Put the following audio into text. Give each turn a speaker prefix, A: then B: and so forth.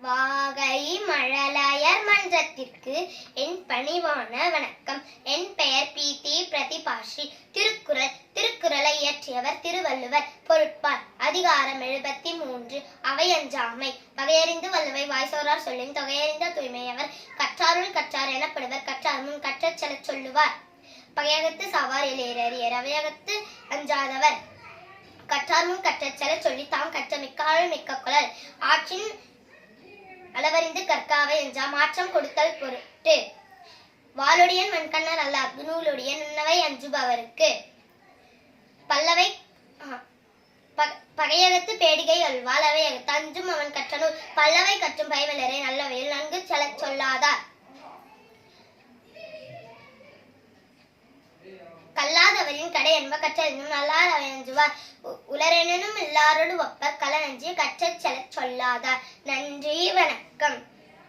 A: வாகை மழலையர் மன்றத்திற்கு என் பணிவான வணக்கம். என் பெயர் பி. டி. பிரதிபாஷி. திருக்குறள் திருக்குறளை இயற்றியவர் திருவள்ளுவர். பொருட்பால் அதிகாரம் எழுபத்தி மூன்று அவையஞ்சாமை வகையறிந்து வல்லுவை வாய்சோரார் சொல்லின் தொகையறிந்த தூய்மையவர். கற்றாருள் கற்றார் எனப்படுவர். கற்றார் முன் கற்றச் சொல்லுவார். பகையகத்து சவார் எளியர் அவையகத்து அஞ்சாதவர். கற்றார் முன் கற்றச் சொல்லி தாம் கற்ற மிக்காள் மிக்க குழல் ஆற்றின் அளவறிந்து கற்காவை என்றா மாற்றம் கொடுத்தல் பொருட்டு. வாளுடையன் மண்கண்ணர் அல்ல அக்னூலுடைய நுண்ணவை அஞ்சுபவருக்கு. பல்லவை பகையகத்து பேடிகை அல்வாள் அவை அஞ்சும் அவன் கற்றனூர் பல்லவை கற்றும் பயவலரை கல்லாதவரின் கடை என்ப கற்றறிந்தும் நல்லார் அவை உலரெனும் எல்லாரோடு ஒப்ப கல நன்றி கற்றச் செலச் சொல்லாதார். நன்றி வணக்கம்.